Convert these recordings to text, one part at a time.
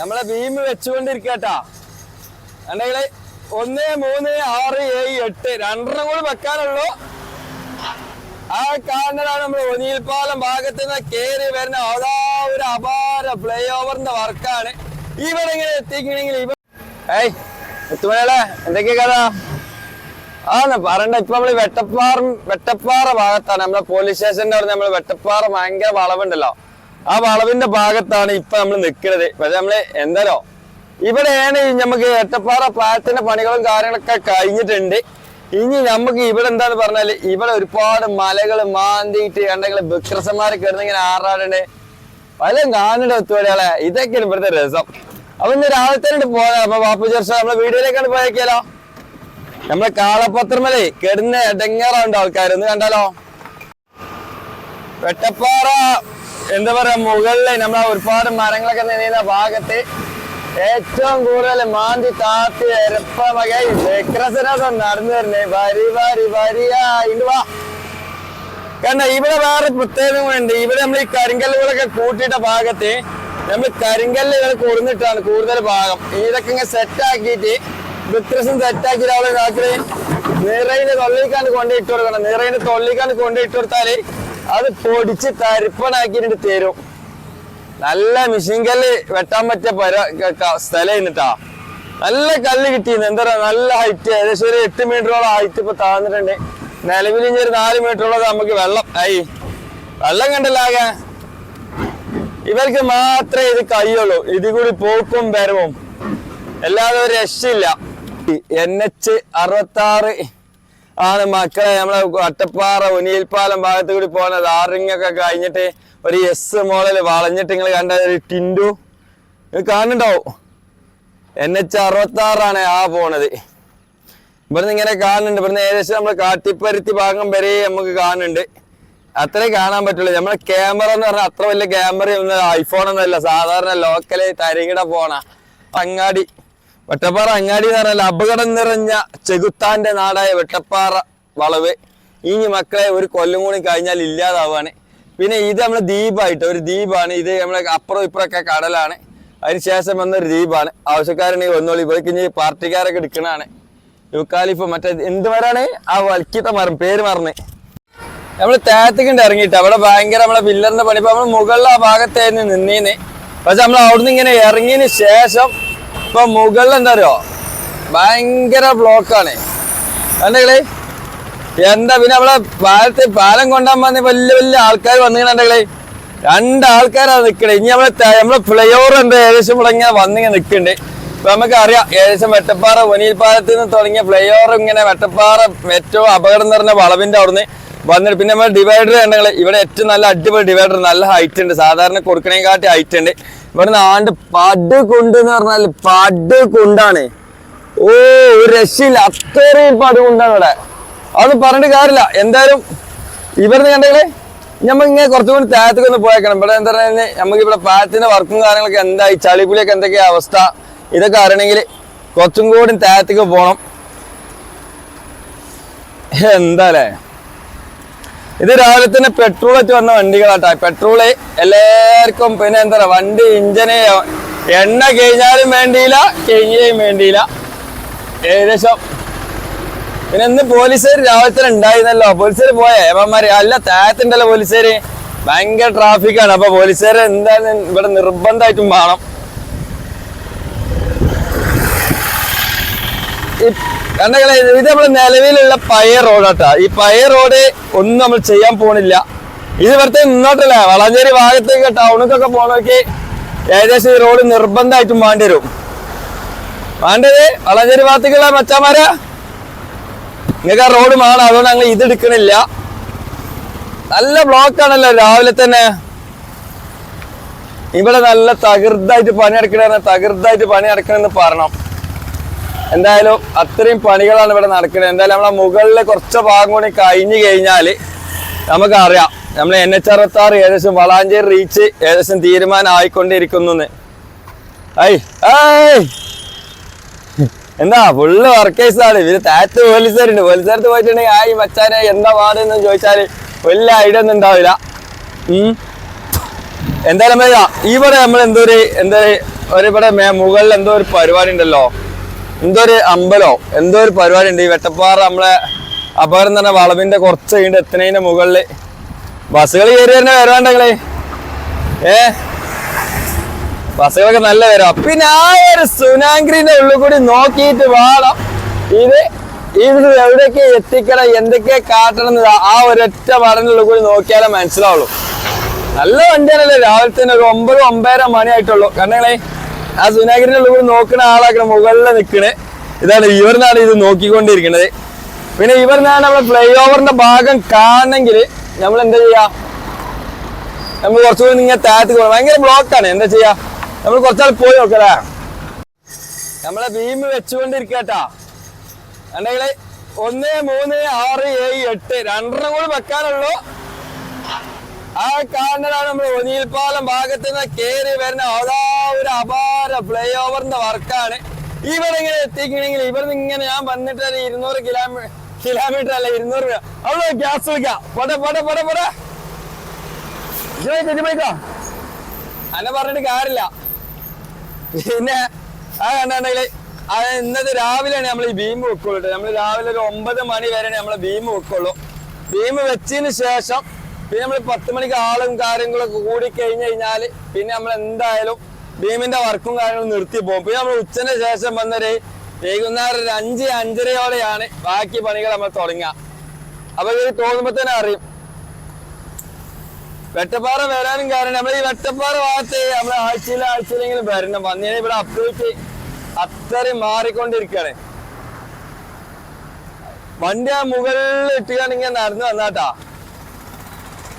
നമ്മളെ ബീം വെച്ചുകൊണ്ടിരിക്കട്ടാ കണ്ടെങ്കിൽ ഒന്ന് മൂന്ന് ആറ് ഏഴ് എട്ട് രണ്ടെണ്ണം കൂടി വെക്കാനുള്ളൂ. ആ കാണലാണ് നമ്മൾ ഒനിയിൽപ്പാലം ഭാഗത്ത് നിന്ന് കേറി വരുന്ന അതാ ഒരു അപാര പ്ലേ ഓവറിന്റെ വർക്കാണ്. ഇവിടെ ഇങ്ങനെ എത്തിക്കണെങ്കിൽ ഇവ ഏയ് എത്തുമണികളെ എന്തൊക്കെയാ കഥ? ആന്ന് പറയണ്ട ഇപ്പൊ നമ്മൾ വെട്ടപ്പാറ വെട്ടപ്പാറ ഭാഗത്താണ് നമ്മളെ പോലീസ് സ്റ്റേഷന്റെ അവിടെ നമ്മൾ വെട്ടപ്പാറ ഭയങ്കര വളവുണ്ടല്ലോ. ആ വളവിന്റെ ഭാഗത്താണ് ഇപ്പൊ നമ്മൾ നിൽക്കുന്നത് പക്ഷെ നമ്മൾ എന്താലോ ഇവിടെയാണ് നമുക്ക് ഏറ്റപ്പാറ പാലത്തിന്റെ പണികളും കാര്യങ്ങളൊക്കെ കഴിഞ്ഞിട്ടുണ്ട്. ഇനി നമുക്ക് ഇവിടെ എന്താന്ന് പറഞ്ഞാൽ ഇവിടെ ഒരുപാട് മലകൾ മാന്തിയിട്ട് കണ്ടെങ്കിൽ ബിക്രസന്മാരെ കയറുന്ന ഇങ്ങനെ ആറാടണ്ട് പല കാണണ്ട ഒത്തുവടികളെ ഇതൊക്കെയാണ് ഇവിടുത്തെ രസം. അപ്പൊ ഇന്ന് രാവിലത്തെ പോയാ അപ്പൊ ബാപ്പു ചേർച്ച നമ്മളെ വീഡിയോയിലേക്കാണ് പോയേക്കാലോ. നമ്മളെ കാളപത്രമലേ കെടുന്ന ഇടങ്ങാറുണ്ട് ആൾക്കാരൊന്ന് കണ്ടാലോ? വെട്ടപ്പാറ എന്താ പറയാ മുകളിലെ നമ്മളെ ഒരുപാട് മരങ്ങളൊക്കെ നിന്ന ഭാഗത്ത് ഏറ്റവും കൂടുതൽ മാന്തി താത്തി എരപ്പമകൈ വിക്രസനൊക്കെ നടന്നു വരുന്നേ. വരി വരി വരിയാ ഇണ്ട് വാ. കണ്ട ഇവിടെ വേറെ പ്രത്യേകം ഉണ്ട്. ഇവിടെ നമ്മൾ ഈ കരിങ്കല്ലുകളൊക്കെ കൂട്ടിയിട്ട ഭാഗത്ത് നമ്മൾ കരിങ്കല്ലുകൾ കൊടുന്നിട്ടാണ് കൂടുതൽ ഭാഗം. ഇതൊക്കെ ഇങ്ങനെ സെറ്റ് ആക്കിയിട്ട് വിക്രസം സെറ്റ് ആക്കിയിട്ട് അവളെ രാത്രി നിറയിന് തൊള്ളിക്കാണ്ട് കൊണ്ടിട്ട് കൊടുക്കണം. നിറയിന് തൊള്ളിക്കാണ്ട് കൊണ്ടിട്ട് കൊടുത്താൽ അത് പൊടിച്ച് തരിപ്പണാക്കിട്ട് തരും. നല്ല മിഷീൻ കല്ല് വെട്ടാൻ പറ്റിയ പര സ്ഥലം നല്ല കല്ല് കിട്ടിയിരുന്നു. എന്താ നല്ല ഹൈറ്റ് ഏകദേശം ഒരു എട്ട് മീറ്ററോളം ഹൈറ്റ് ഇപ്പൊ താഴ്ന്നിട്ടുണ്ട് നിലവിൽ ഇനി ഒരു നാല് മീറ്ററോളം നമുക്ക് വെള്ളം ആയി വെള്ളം കണ്ടല്ലാകെ ഇവർക്ക് മാത്രമേ ഇത് കഴിയുള്ളൂ. ഇതിൽ കൂടി പോക്കും വരവും. അല്ലാതെ ഒരു രക്ഷയില്ല. എൻ എച്ച് അറുപത്തി ആണ് മക്കളെ നമ്മളെ അട്ടപ്പാറ ഒനിയൽപ്പാലം ഭാഗത്ത് കൂടി പോകുന്നത് ആറിങ്ങൊക്കെ കഴിഞ്ഞിട്ട് ഒരു എസ് മോളിൽ വളഞ്ഞിട്ട് നിങ്ങൾ കണ്ട ഒരു ടിൻഡു. നിങ്ങൾ കാണുന്നുണ്ടാവും എൻ എച്ച് അറുപത്തി ആറാണ് ആ പോണത്. ഇവിടുന്ന് ഇങ്ങനെ കാണുന്നുണ്ട്. ഇവിടുന്ന് ഏകദേശം നമ്മൾ കാട്ടിപ്പരുത്തി ഭാഗം വരെ നമുക്ക് കാണുന്നുണ്ട്. അത്രേ കാണാൻ പറ്റുള്ളൂ. നമ്മളെ ക്യാമറ എന്ന് പറഞ്ഞാൽ അത്ര വലിയ ക്യാമറ ഒന്നും ഐഫോൺ ഒന്നുമല്ല സാധാരണ ലോക്കൽ തരികിട പോണ. അങ്ങാടി. വെട്ടപ്പാറ അങ്ങാടി എന്ന് പറഞ്ഞാൽ അപകടം നിറഞ്ഞ ചെകുത്താന്റെ നാടായ വെട്ടപ്പാറ വളവ്. ഇനി മക്കളെ ഒരു കൊല്ലം കൂടി കഴിഞ്ഞാൽ ഇല്ലാതാവാണ്. പിന്നെ ഇത് നമ്മളെ ദ്വീപായിട്ട് ഒരു ദ്വീപാണ്. ഇത് നമ്മളെ അപ്പുറം ഇപ്പുറമൊക്കെ കടലാണ്. അതിനുശേഷം വന്നൊരു ദ്വീപാണ്. ആവശ്യക്കാരുണ്ടെങ്കിൽ വന്നോളി. ഇവർക്ക് ഇനി പാർട്ടിക്കാരൊക്കെ എടുക്കണാണ് യുക്കാലിഫ് മറ്റേ എന്ത് മരാണ് ആ വൽക്കിത്ത മരം പേര് മറന്ന്. നമ്മൾ താഴത്തേക്കിണ്ട് ഇറങ്ങിയിട്ട്. അവിടെ ഭയങ്കര നമ്മളെ പില്ലറിന്റെ പണി. ഇപ്പൊ നമ്മൾ മുകളിലെ ആ ഭാഗത്തായിരുന്നു നിന്നീന്ന്. പക്ഷെ നമ്മൾ അവിടുന്ന് ഇങ്ങനെ ഇറങ്ങിയതിന് ശേഷം ഇപ്പൊ മുകളിൽ എന്താ അറിയോ? ഭയങ്കര ബ്ലോക്കാണ് കണ്ടകൾ എന്താ പിന്നെ നമ്മളെ പാലത്ത് പാലം കൊണ്ടാൻ വന്ന വലിയ വലിയ ആൾക്കാർ വന്നിട്ടുണ്ടെങ്കിലേ രണ്ടാൾക്കാരാണ് നിക്കണേ. ഇനി നമ്മളെ നമ്മളെ ഫ്ലൈ ഓവർ എന്താ ഏകദേശം ഇവിടെ ഇങ്ങനെ വന്നിങ്ങനെ നിക്കണ്ട്. ഇപ്പൊ നമുക്ക് അറിയാം ഏകദേശം വെട്ടപ്പാറ ഒനിയിൽ പാലത്ത് നിന്ന് തുടങ്ങിയ ഫ്ലൈ ഓവർ ഇങ്ങനെ വെട്ടപ്പാറ ഏറ്റവും അപകടം നിറഞ്ഞ വളവിന്റെ അവിടുന്ന് വന്നിട്ട് പിന്നെ നമ്മൾ ഡിവൈഡർ കണ്ടെങ്കിൽ ഇവിടെ ഏറ്റവും നല്ല അടിപൊളി ഡിവൈഡർ നല്ല ഹൈറ്റ് ഉണ്ട്. സാധാരണ കൊടുക്കണേക്കാട്ടി ഹൈറ്റ് ഉണ്ട്. ഇവിടുന്ന് ആണ്ട് പട് കൊണ്ട് എന്ന് പറഞ്ഞാൽ പട് കൊണ്ടാണ്. ഓ ഒരു രക്ഷയില്ല. അത്രയും പട് കൊണ്ടാണ് ഇവിടെ. അതൊന്നും പറഞ്ഞിട്ട് കാര്യമില്ല. എന്തായാലും ഇവിടുന്ന് കണ്ടെങ്കിലേ നമ്മൾ ഇങ്ങനെ കുറച്ചും കൂടി താഴത്തേക്ക് ഒന്ന് പോയേക്കണം. ഇവിടെ എന്താ പറയുക നമുക്ക് ഇവിടെ പാലത്തിന്റെ വർക്കും കാര്യങ്ങളൊക്കെ എന്തായി ചളിപ്പുളിയൊക്കെ എന്തൊക്കെയാ അവസ്ഥ ഇതൊക്കെ അറിയണമെങ്കിൽ കുറച്ചും കൂടി താഴത്തേക്ക് പോകണം എന്താല്ലേ ഇത് രാവിലെ തന്നെ പെട്രോൾ വെച്ച് വന്ന വണ്ടികളാട്ടാ. പെട്രോൾ എല്ലാവർക്കും പിന്നെ എന്താ പറയാ വണ്ടി ഇഞ്ചന് എണ്ണ കഴിഞ്ഞാലും വേണ്ടിയില്ല കഴിഞ്ഞാലും വേണ്ടിയില്ല. ഏകദേശം. പിന്നെ ഇന്ന് പോലീസുകാർ രാവിലെ തന്നെ ഉണ്ടായിരുന്നല്ലോ. പോലീസുകാർ പോയേ. ഏമാര് അല്ല താഴത്തുണ്ടല്ലോ പോലീസുകാര്. ഭയങ്കര ട്രാഫിക്കാണ് അപ്പൊ പോലീസുകാർ എന്തായാലും ഇവിടെ നിർബന്ധമായിട്ടും വേണം. കണ്ടകളെ ഇത് നമ്മുടെ നിലവിലുള്ള പഴയ റോഡാട്ടാ. ഈ പഴയ റോഡ് ഒന്നും നമ്മൾ ചെയ്യാൻ പോണില്ല. ഇത് ഇവിടുത്തെ നിന്നോട്ടല്ല വളാഞ്ചേരി ഭാഗത്തേക്ക് ടൗണിക്കൊക്കെ പോണവർക്ക് ഏകദേശം ഈ റോഡ് നിർബന്ധമായിട്ടും വേണ്ടി വരും. വേണ്ടത് വളാഞ്ചേരി ഭാഗത്തേക്കുള്ള മച്ചാമാരാ. നിങ്ങൾക്ക് ആ റോഡ് വേണം അതുകൊണ്ട് ഞങ്ങൾ ഇത് എടുക്കണില്ല. നല്ല ബ്ലോക്ക് ആണല്ലോ രാവിലെ തന്നെ. ഇവിടെ നല്ല തകൃതായിട്ട് പണി എടുക്കണ തകൃതായിട്ട് പണി എടുക്കണമെന്ന് പറയണം. എന്തായാലും അത്രയും പണികളാണ് ഇവിടെ നടക്കുന്നത്. എന്തായാലും നമ്മളെ മുകളിലെ കുറച്ച് ഭാഗം കൂടി കഴിഞ്ഞു കഴിഞ്ഞാൽ നമുക്കറിയാം. നമ്മൾ എൻ എച്ച് അറുപത്തി ആറ് ഏകദേശം വളാഞ്ചേരി റീച്ച് ഏകദേശം തീരുമാനം ആയിക്കൊണ്ടിരിക്കുന്നു ഐ ഐ! എന്താ ഫുള്ള് വർക്കേഴ്സാണ് ഇവർ താറ്റ് പോലീസുകാരുണ്ട്. പോലീസുകാരത്ത് പോയിട്ടുണ്ടെങ്കിൽ ആയി മച്ചാനെ എന്താ പാടെന്ന് ചോദിച്ചാൽ വലിയ ഐഡിയ ഒന്നും ഉണ്ടാവില്ല. എന്തായാലും ഇവിടെ നമ്മൾ എന്തോ ഒരു എന്താ ഒരു ഇവിടെ മുകളിൽ എന്തോ ഒരു പരിപാടി ഉണ്ടല്ലോ. എന്തോ ഒരു അമ്പലോ എന്തോ ഒരു പരിപാടി ഉണ്ട് ഈ വെട്ടപ്പാറ നമ്മളെ അപകടം തന്നെ വളവിന്റെ കുറച്ച് കഴിഞ്ഞ് എത്തുന്നതിന്റെ മുകളിൽ. ബസ്സുകൾ കയറി തന്നെ വരാണ്ടെങ്കിലേ ഏ? ബസ്സുകളൊക്കെ നല്ല വരാം പിന്നെ ആ ഒരു സുനാഗ്രിന്റെ ഉള്ളിൽ കൂടി നോക്കിയിട്ട് വേണം. ഇത് ഇത് എവിടെയൊക്കെ എത്തിക്കണം എന്തൊക്കെ കാട്ടണം ആ ഒരൊറ്റ പഠനുള്ളിൽ കൂടി നോക്കിയാലേ മനസ്സിലാവുള്ളൂ. നല്ല വണ്ടിയാണല്ലേ? രാവിലെ തന്നെ ഒരു ഒമ്പത് ഒമ്പതര മണി ആയിട്ടുള്ളൂ കണ്ടങ്ങളെ ആ സുനാഗിരിന്റെ ഉള്ളിൽ നോക്കുന്ന ആളാക്കണ മുകളിൽ നിൽക്കണേ ഇതാണ് ഇവർന്നാണ് ഇത് നോക്കിക്കൊണ്ടിരിക്കുന്നത് പിന്നെ ഇവർന്നാണ് നമ്മളെ ഫ്ലൈ ഓവറിന്റെ ഭാഗം കാണണമെങ്കിൽ നമ്മൾ എന്താ ചെയ്യാ? നമ്മൾ കുറച്ചുകൂടി ഇങ്ങനെ താഴത്ത് പോകണം ഭയങ്കര ബ്ലോക്കാണ് എന്താ ചെയ്യാ? നമ്മൾ കുറച്ചാൾ പോയി നോക്കലാ നമ്മളെ ബീം വെച്ചുകൊണ്ടിരിക്കട്ടാ. അല്ലെങ്കിൽ ഒന്ന് മൂന്ന് ആറ് ഏഴ് എട്ട്. രണ്ടെണ്ണം കൂടി വെക്കാനുള്ളൂ. ആ കാണലാണ് നമ്മൾ ഒനിയിൽപ്പാലം ഭാഗത്ത് നിന്ന് കയറി വരുന്ന അതാ ഒരു അപാര ഫ്ലൈ ഓവറിന്റെ വർക്കാണ്? ഇവരെങ്ങനെ എത്തിക്കണെങ്കിൽ ഇവർ ഇങ്ങനെ ഞാൻ വന്നിട്ട് ഒരു ഇരുന്നൂറ് കിലോമീറ്റർ കിലോമീറ്റർ അല്ല ഇരുന്നൂറ് രൂപ. അവിടെ ഗ്യാസ് വിളിക്കാം. പോട്ടെ പോട്ടെ പോട്ടെ പോട്ടെ. പോയിക്കോ അന്നെ പറഞ്ഞിട്ട് കാര്യമില്ല. പിന്നെ ആ കണ്ടെങ്കിൽ അത് ഇന്നത്തെ രാവിലെയാണ് നമ്മൾ ഈ ബീം വെക്കുള്ളൂ നമ്മൾ രാവിലെ ഒരു ഒമ്പത് മണി വരെയാണ് നമ്മൾ ബീം വെക്കുള്ളൂ. ബീം വെച്ചതിന് ശേഷം പിന്നെ നമ്മൾ പത്ത് മണിക്ക് ആളും കാര്യങ്ങളൊക്കെ കൂടി കഴിഞ്ഞ് കഴിഞ്ഞാൽ പിന്നെ നമ്മൾ എന്തായാലും ബീമിന്റെ വർക്കും കാര്യങ്ങളും നിർത്തി പോകും. പിന്നെ നമ്മൾ ഉച്ചന് ശേഷം വന്നൊരു വൈകുന്നേരം ഒരു അഞ്ച് അഞ്ചരയോടെയാണ് ബാക്കി പണികൾ നമ്മൾ തുടങ്ങുക. അപ്പൊ ഇത് തോന്നുമ്പോ തന്നെ അറിയും. വെട്ടപ്പാറ വരാനും കാരണം നമ്മൾ ഈ വെട്ടപ്പാറ ഭാഗത്ത് നമ്മൾ ആഴ്ചയിൽ ആഴ്ചയിലെങ്കിലും വരണം. വന്നു ഇവിടെ അപ്ഡേറ്റ് അത്രയും മാറിക്കൊണ്ടിരിക്കുകയാണ്. വണ്ടി ആ മുകളിൽ ഇട്ടുകയാണെങ്കിൽ നടന്നു വന്നാട്ടാ.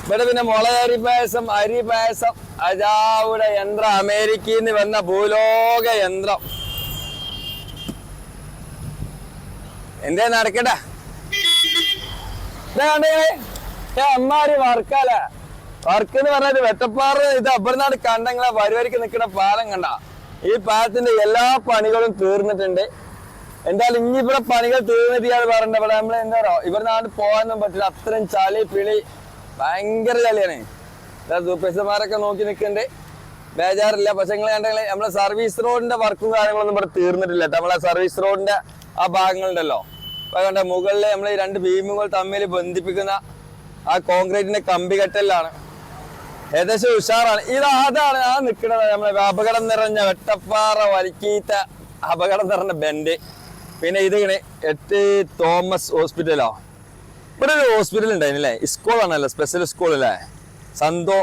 ഇവിടെ പിന്നെ മുള അരി പായസം അരി പായസം അജാവുടെ യന്ത്രം അമേരിക്കയിൽ നിന്ന് വന്ന ഭൂലോക യന്ത്രം. എന്തേ നടക്കട്ടെ? അമ്മാരി വർക്കല വർക്ക് എന്ന് പറഞ്ഞാൽ വെട്ടപ്പാറ ഇത് അപ്പുറനാട് കണ്ടങ്ങളെ വരുവരിക്ക് നിൽക്കുന്ന പാലം കണ്ട. ഈ പാലത്തിന്റെ എല്ലാ പണികളും തീർന്നിട്ടുണ്ട്. എന്തായാലും ഇനി ഇവിടെ പണികൾ തീർന്നിട്ട് ഇയാൾ പറഞ്ഞ ഇവിടെ നമ്മൾ എന്താ പറയുക ഇവിടെ നാട് പോകാനൊന്നും പറ്റില്ല. അത്രയും ചളി പിളി ഭയങ്കര ചളിയാണ് സൂപ്പർമാരൊക്കെ നോക്കി നിൽക്കണ്ടേ ബേജാറില്ല. പക്ഷെ നിങ്ങൾ കണ്ടെങ്കിൽ നമ്മളെ സർവീസ് റോഡിന്റെ വർക്കും കാര്യങ്ങളൊന്നും ഇവിടെ തീർന്നിട്ടില്ല ട്ടോ. നമ്മളെ സർവീസ് റോഡിന്റെ ആ ഭാഗങ്ങളുണ്ടല്ലോ. അപ്പൊ കണ്ട മുകളിൽ നമ്മൾ ഈ രണ്ട് ബീമുകൾ തമ്മിൽ ബന്ധിപ്പിക്കുന്ന ആ കോൺക്രീറ്റിന്റെ കമ്പി കെട്ടലാണ് ഏകദേശം ഉഷാറാണ്. ഇത് അതാണ് ആ നിൽക്കുന്നത് നമ്മളെ അപകടം നിറഞ്ഞ വെട്ടപ്പാറ വലിക്കീത്ത അപകടം നിറഞ്ഞ ബെൻഡ് പിന്നെ ഇത് ഇങ്ങനെ എട്ട് തോമസ് ഹോസ്പിറ്റലോ ഇവിടെ ഒരു ഹോസ്പിറ്റൽ ഉണ്ടായിരുന്നില്ലേ സ്കൂളാണല്ലോ സ്പെഷ്യൽ സ്കൂൾ അല്ലേ സന്തോ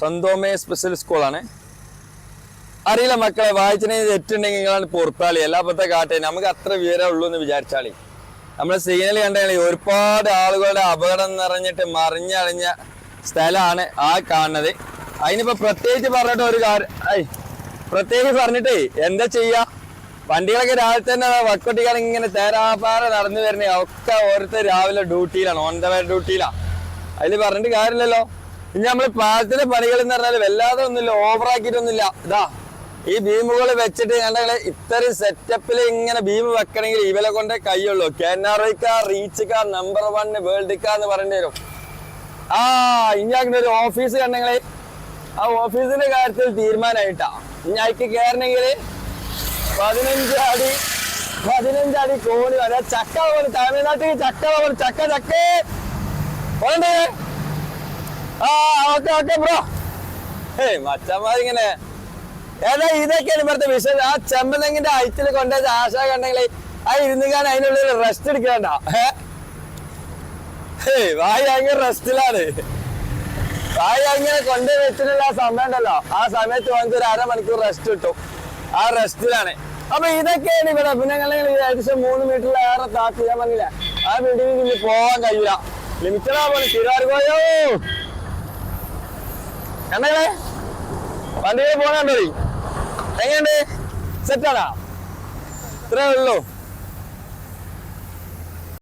സന്തോമേ സ്പെഷ്യൽ സ്കൂളാണ് അറിയില്ല മക്കളെ വായിച്ചിനെ തെറ്റുണ്ടെങ്കിൽ നിങ്ങളാണ് പുറത്താളി. എല്ലാ പത്ത കാട്ടെ നമുക്ക് അത്ര വിവരം ഉള്ളൂ എന്ന് വിചാരിച്ചാളി. നമ്മൾ സിഗ്നൽ കണ്ടാലേ ഒരുപാട് ആളുകളുടെ അപകടം നിറഞ്ഞിട്ട് മറിഞ്ഞളിഞ്ഞ സ്ഥലമാണ് ആ കാണുന്നത്. അതിനിപ്പോ പ്രത്യേകിച്ച് പറഞ്ഞിട്ട് ഒരു കാര്യം പ്രത്യേകിച്ച് പറഞ്ഞിട്ടേ എന്താ ചെയ്യാ? വണ്ടികളൊക്കെ രാവിലെ തന്നെ വക്കൊട്ടിക്കാൻ ഇങ്ങനെ തേരാപ്പാറ നടന്നു വരണ ഒക്കെ ഓരോരുത്തർ രാവിലെ ഡ്യൂട്ടിയിലാണ് ഓൺ ദ വേ അതിൽ പറഞ്ഞിട്ട് കാര്യമില്ലല്ലോ. ഇനി നമ്മൾ പാലത്തിന്റെ പണികൾ എന്ന് പറഞ്ഞാൽ വല്ലാതെ ഒന്നുമില്ല ഓവർ ആക്കിയിട്ടൊന്നുമില്ല ഇതാ ഈ ബീമുകൾ വെച്ചിട്ട് ഞങ്ങൾ ഇത്രയും സെറ്റപ്പിൽ ഇങ്ങനെ ബീം വെക്കണമെങ്കിൽ ഇവരെ കൊണ്ടേ കൈയുള്ളൂ കെനറിക്ക reach car number one world car എന്ന് പറയേണ്ടി വരും. ആ ഇനി അങ്ങനെ ഒരു ഓഫീസ് കണ്ടെങ്കിൽ ആ ഓഫീസിന്റെ കാര്യത്തിൽ തീരുമാനമായിട്ടാ ഇനി അയക്ക് കയറണമെങ്കിൽ പതിനഞ്ച് അടി. പതിനഞ്ച് അടി കോണി വരെ. ചക്ക പോലെ തമിഴ്നാട്ടിൽ ചക്ക പോലെ ചക്ക ചക്ക. പോണ്ടേ ആ ഓക്കെ ഓക്കെ ബ്രോ. ഏയ് മച്ചന്മാരിങ്ങനെ. ഏതാ ഇതൊക്കെയാണ് ഇവിടുത്തെ വിഷയം ആ ചെമ്പതെങ്ങിന്റെ അയച്ചിൽ കൊണ്ടുവച്ച ആശ കണ്ടെങ്കിൽ ആ ഇരുന്നുകാൻ അതിനുള്ളിൽ റെസ്റ്റ് എടുക്കണ്ട. ഏയ് വായി ഭയങ്കര റെസ്റ്റിലാണ് വായി അങ്ങനെ കൊണ്ടു വെച്ചിട്ടുള്ള ആ സമയം ഉണ്ടല്ലോ. ആ സമയത്ത് വന്നിട്ട് ഒരു അരമണിക്കൂർ റെസ്റ്റ് കിട്ടും. ആ റെസ്റ്റിലാണ്. അപ്പൊ ഇതൊക്കെയാണ് ഇവിടെ. പിന്നെ ഞങ്ങൾ ഏകദേശം മൂന്ന് മീറ്ററിലേറെ താത്തി ഞാൻ പറഞ്ഞില്ല? ആ വീട്ടിൽ ഇനി പോവാൻ കഴിയില്ല ലിമിറ്റഡാ പോലെ തിരുവാർക്കോയോ എന്നെ വണ്ടിയിൽ പോകണുണ്ടോ എങ്ങനെയുണ്ട്? സെറ്റാണോ ഇത്രേ ഉള്ളൂ.